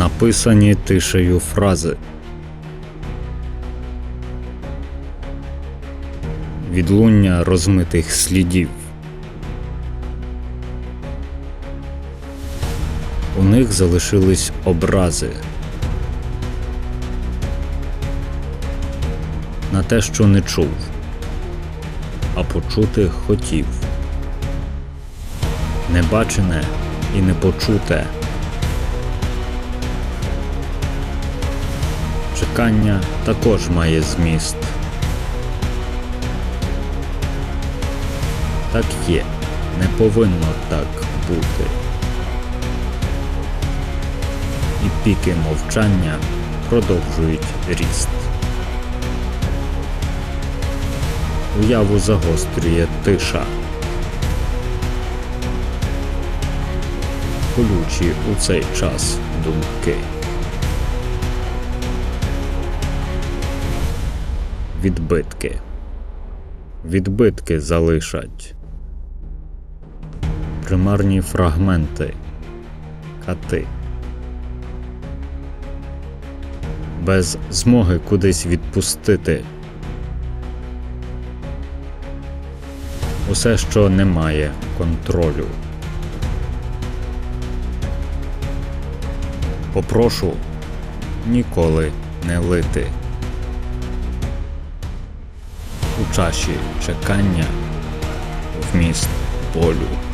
Написані тишею фрази. Відлуння розмитих слідів. У них залишились образи. На те, що не чув, а почути хотів. Небачене і непочуте. Чекання також має зміст. Так є, не повинно так бути. І піки мовчання продовжують ріст. Уяву загострює тиша. Колючі у цей час думки. Відбитки. Відбитки залишать. Примарні фрагменти. Кати. Без змоги кудись відпустити. Усе, що не має контролю. Попрошу ніколи не лити. Чаші чекання вміст болю.